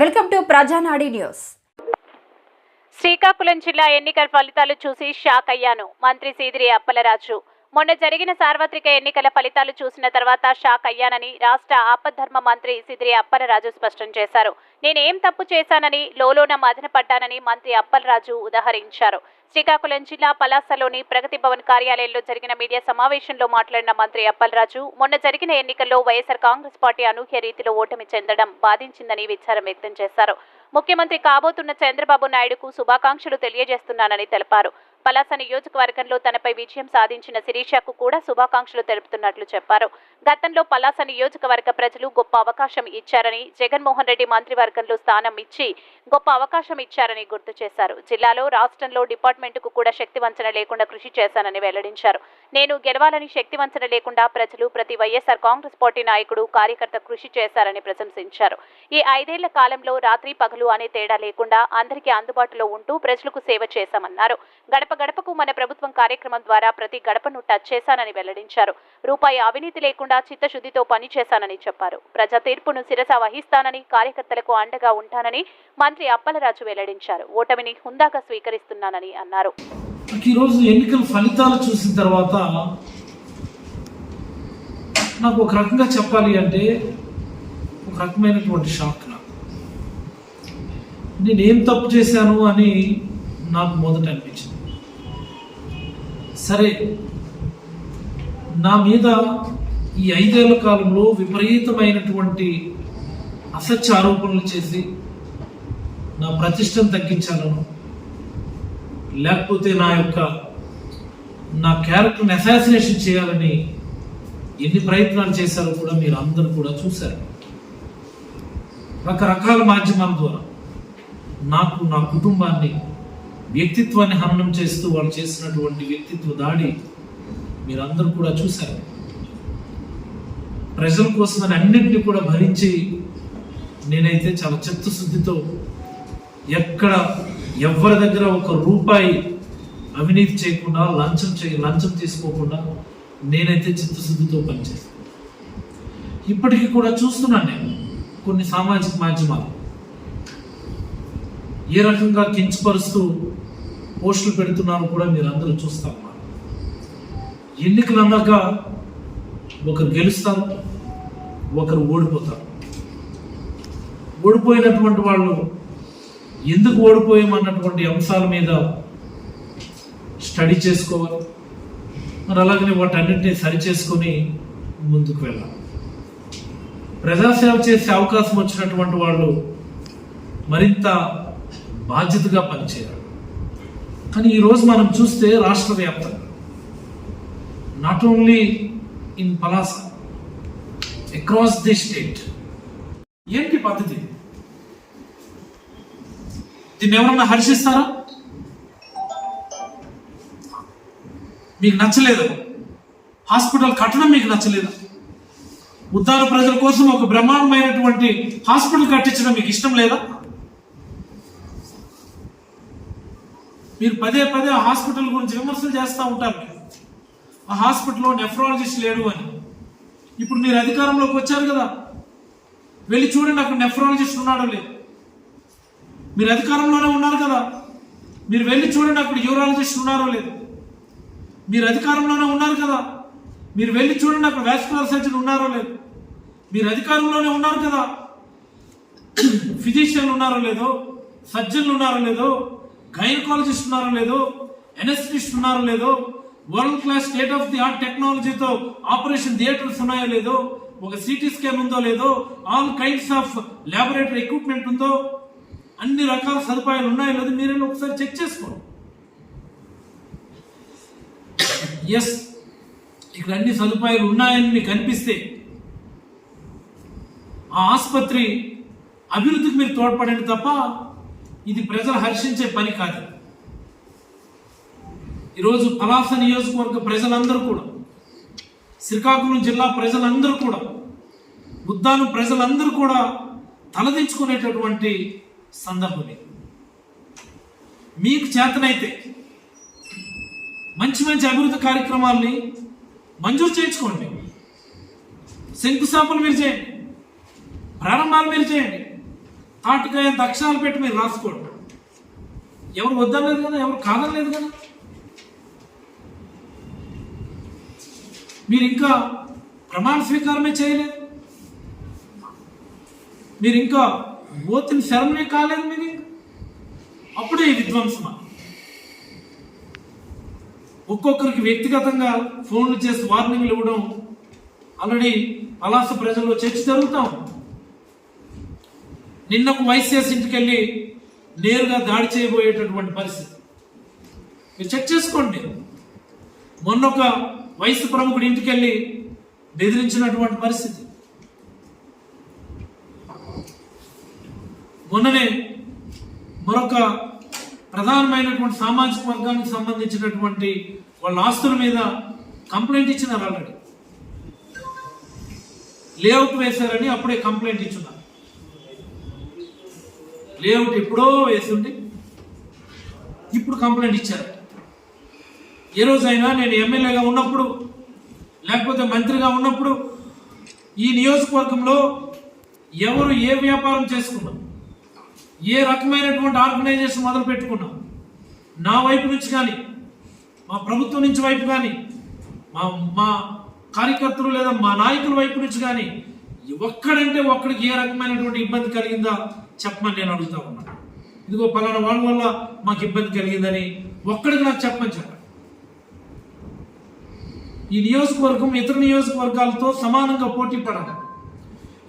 Welcome to Prajanadi news. Srikakulam జిల్లా ఎన్నికల ఫలితాలు చూసి షాక్ అయ్యాను. మంత్రి సీదిరి అప్పలరాజు. మొన్న జరిగిన సార్వత్రిక ఎన్నికల ఫలితాలు చూసిన తర్వాత షాక్ అయ్యానని రాష్ట్ర ఆపద్ధర్మ మంత్రి సిదిరి అప్పలరాజు స్పష్టం చేశారు. నేనేం తప్పు చేశానని లోలోన మదనపడ్డానని మంత్రి అప్పలరాజు ఉదహరించారు. శ్రీకాకుళం జిల్లా పలాసలోని ప్రగతి భవన్ కార్యాలయంలో జరిగిన మీడియా సమావేశంలో మాట్లాడిన మంత్రి అప్పలరాజు మొన్న జరిగిన ఎన్నికల్లో వైఎస్ఆర్ కాంగ్రెస్ పార్టీ అనూహ్య రీతిలో ఓటమి చెందడం బాధించిందని విచారం వ్యక్తం చేశారు. ముఖ్యమంత్రి కాబోతున్న చంద్రబాబు నాయుడుకు శుభాకాంక్షలు తెలియజేస్తున్నానని తెలిపారు. పలాస నియోజకవర్గంలో తనపై విజయం సాధించిన శిరీషకు కూడా శుభాకాంక్షలు తెలుపుతున్నట్లు చెప్పారు. గతంలో పలాస నియోజకవర్గ ప్రజలు గొప్ప అవకాశం ఇచ్చారని జగన్మోహన్ రెడ్డి మంత్రివర్గంలో స్థానం ఇచ్చి గొప్ప అవకాశం ఇచ్చారని గుర్తు చేశారు. జిల్లాలో రాష్ట్రంలో డిపార్ట్మెంటుకు కూడా శక్తివంచన లేకుండా కృషి చేశానని వెల్లడించారు. నేను గెలవాలని శక్తివంచన లేకుండా ప్రజలు ప్రతి వైఎస్ఆర్ కాంగ్రెస్ పార్టీ నాయకుడు కార్యకర్త కృషి చేశారని ప్రశంసించారు. ఈ ఐదేళ్ళ కాలంలో రాత్రి పగలు అనే తేడా లేకుండా అందరికీ అందుబాటులో ఉంటూ ప్రజలకు సేవ చేశామన్నారు. గడప గడపకు మన ప్రభుత్వం కార్యక్రమం ద్వారా ప్రతి గడపను టచ్ చేశానని వెల్లడించారు. రూపాయి అవినీతి లేకుండా చిత్తశుద్ధితో పనిచేశానని చెప్పారు. ప్రజా తీర్పును శిరస వహిస్తానని కార్యకర్తలకు అండగా ఉంటానని మంత్రి అప్పలరాజు వెల్లడించారు. ఓటమిని హుందాగా స్వీకరిస్తున్నానని అన్నారు. నాకు ఈరోజు ఎన్నికల ఫలితాలు చూసిన తర్వాత నాకు ఒక రకంగా చెప్పాలి అంటే ఒక రకమైనటువంటి షాక్ నాకు. నేనేం తప్పు చేశాను అని నాకు మొదట అనిపించింది. సరే నా మీద ఈ ఐదేళ్ళ కాలంలో విపరీతమైనటువంటి అసత్య ఆరోపణలు చేసి నా ప్రతిష్టను తగ్గించాలను లేకపోతే నా యొక్క నా క్యారెక్టర్ని అసాసినేషన్ చేయాలని ఎన్ని ప్రయత్నాలు చేశారో కూడా మీరు అందరూ కూడా చూశారు. రకరకాల మాధ్యమాల ద్వారా నాకు నా కుటుంబాన్ని వ్యక్తిత్వాన్ని హననం చేస్తూ వాళ్ళు చేసినటువంటి వ్యక్తిత్వ దాడి మీరందరూ కూడా చూశారు. ప్రజల కోసమని అన్నింటినీ కూడా భరించి నేనైతే చాలా చిత్తశుద్ధితో ఎక్కడ ఎవరి దగ్గర ఒక రూపాయి అవినీతి చేయకుండా లంచం చేయ లంచం తీసుకోకుండా నేనైతే చిత్తశుద్ధితో పనిచేస్తాను ఇప్పటికీ కూడా చూస్తున్నాను నేను కొన్ని సామాజిక మాధ్యమాలు. ఏ రకంగా కించపరుస్తూ పోస్టులు పెడుతున్నారో కూడా మీరు అందరూ చూస్తారు ఎన్నికలు అన్నాక ఒకరు గెలుస్తారు ఒకరు ఓడిపోతారు. ఓడిపోయినటువంటి వాళ్ళు ఎందుకు ఓడిపోయామన్నటువంటి అంశాల మీద స్టడీ చేసుకోవాలి. మరి అలాగనే వాటన్నింటినీ సరి చేసుకొని ముందుకు వెళ్ళాలి. ప్రజాసేవ చేసే అవకాశం వచ్చినటువంటి వాళ్ళు మరింత బాధ్యతగా పనిచేయాలి. కానీ ఈరోజు మనం చూస్తే రాష్ట్ర వ్యాప్తంగా not only in Palasa across the state ఏంటి పద్ధతి? దీన్ని ఎవరన్నా హర్షిస్తారా? మీకు నచ్చలేదు. హాస్పిటల్ కట్టడం మీకు నచ్చలేదు. ఉద్దార ప్రజల కోసం ఒక బ్రహ్మాండమైనటువంటి హాస్పిటల్ కట్టించడం మీకు ఇష్టం లేదా? మీరు పదే పదే హాస్పిటల్ గురించి విమర్శలు చేస్తూ ఉంటారు మీరు. ఆ హాస్పిటల్లో నెఫ్రాలజిస్ట్ లేడు అని. ఇప్పుడు మీరు అధికారంలోకి వచ్చారు కదా. వెళ్ళి చూడండి అక్కడ నెఫ్రాలజిస్ట్ ఉన్నాడో లేదు. మీరు అధికారంలోనే ఉన్నారు కదా. మీరు వెళ్ళి చూడండి అక్కడ యూరాలజిస్ట్ ఉన్నారో లేదు. మీరు అధికారంలోనే ఉన్నారు కదా. మీరు వెళ్ళి చూడండి అక్కడ వాస్కులర్ సర్జన్ ఉన్నారో లేదు. మీరు అధికారంలోనే ఉన్నారు కదా. ఫిజిషియన్లు ఉన్నారో లేదో సర్జన్లు ఉన్నారో లేదో గైనకాలజిస్ట్ ఉన్నారో లేదో ఎనస్టిస్ట్ ఉన్నారో లేదో world class state of the art టెక్నాలజీతో ఆపరేషన్ థియేటర్స్ ఉన్నాయో లేదో ఒక సిటీ స్కాన్ ఉందో లేదో all kinds of laboratory equipment ఉందో అన్ని రకాల సదుపాయాలు ఉన్నాయో లేదో మీరే ఒకసారి చెక్ చేసుకోండి. ఎస్ ఇక్కడ అన్ని సదుపాయాలు ఉన్నాయని మీకు అనిపిస్తే ఆ ఆసుపత్రి అభివృద్ధికి మీరు తోడ్పడండి తప్ప ఇది ప్రజలు హర్షించే పని కాదు. ఈరోజు పలాస నియోజకవర్గ ప్రజలందరూ కూడా శ్రీకాకుళం జిల్లా ప్రజలందరూ కూడా బుద్ధాను ప్రజలందరూ కూడా తలదించుకునేటటువంటి సందర్భం మీకు చేతనైతే మంచి మంచి అభివృద్ధి కార్యక్రమాల్ని మంజూరు చేయించుకోండి. శంకుస్థాపన మీరు చేయండి. ప్రారంభాలు మీరు చేయండి. తాటికాయ దక్షిణాలు పెట్టి మీరు రాసుకోండి. ఎవరు వద్దనలేదు కదా ఎవరు కాదనలేదు కదా. మీరు ఇంకా ప్రమాణ స్వీకారమే చేయలేదు. మీరు ఇంకా ఓతిని శరణమే కాలేదు మీరు అప్పుడే విధ్వంసమ? ఒక్కొక్కరికి వ్యక్తిగతంగా ఫోన్లు చేసి వార్నింగ్లు ఇవ్వడం ఆల్రెడీ అలాస ప్రజల్లో చర్చ జరుగుతాం నిన్న ఒక వైసీఎస్ ఇంటికి వెళ్ళి నేరుగా దాడి చేయబోయేటటువంటి పరిస్థితి. మీరు చెక్ చేసుకోండి. మొన్న ఒక వయసు ప్రముఖుడి ఇంటికి వెళ్ళి బెదిరించినటువంటి పరిస్థితి. మొన్ననే మరొక ప్రధానమైనటువంటి సామాజిక వర్గానికి సంబంధించినటువంటి వాళ్ళ ఆస్తుల మీద కంప్లైంట్ ఇచ్చినారు ఆల్రెడీ. లేఅవుట్ వేశారని అప్పుడే కంప్లైంట్ ఇచ్చున్నారు. లేఅవుట్ ఎప్పుడో వేసింది ఇప్పుడు కంప్లైంట్ ఇచ్చారు. ఏ రోజైనా నేను ఎమ్మెల్యేగా ఉన్నప్పుడు లేకపోతే మంత్రిగా ఉన్నప్పుడు ఈ నియోజకవర్గంలో ఎవరు ఏ వ్యాపారం చేసుకున్నారు? ఏ రకమైనటువంటి ఆర్గనైజేషన్ మొదలు పెట్టుకున్నాం? నా వైపు నుంచి కానీ మా ప్రభుత్వం నుంచి వైపు కానీ మా మా కార్యకర్తలు లేదా మా నాయకుల వైపు నుంచి కానీ ఒక్కడంటే ఒక్కడికి ఏ రకమైనటువంటి ఇబ్బంది కలిగిందా చెప్పమని నేను అడుగుతా ఉన్నాను ఇదిగో పలానా వాళ్ళ వల్ల మాకు ఇబ్బంది కలిగిందని ఒక్కడికి నాకు చెప్పమని చెప్పండి. ఈ నియోజకవర్గం ఇతర నియోజకవర్గాలతో సమానంగా పోటీ పడాలి.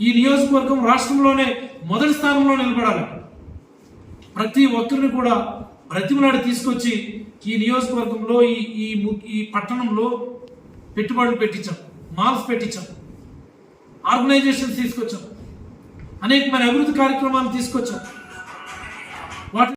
ఈ నియోజకవర్గం రాష్ట్రంలోనే మొదటి స్థానంలో నిలబడాలి. ప్రతి ఒక్కరిని కూడా బ్రతిమలాడి తీసుకొచ్చి ఈ నియోజకవర్గంలో ఈ ఈ ము- ఈ పట్టణంలో పెట్టుబడులు పెట్టించాం మాల్స్ పెట్టించాం ఆర్గనైజేషన్స్ తీసుకొచ్చాం అనేకమైన అభివృద్ధి కార్యక్రమాలు తీసుకొచ్చాం.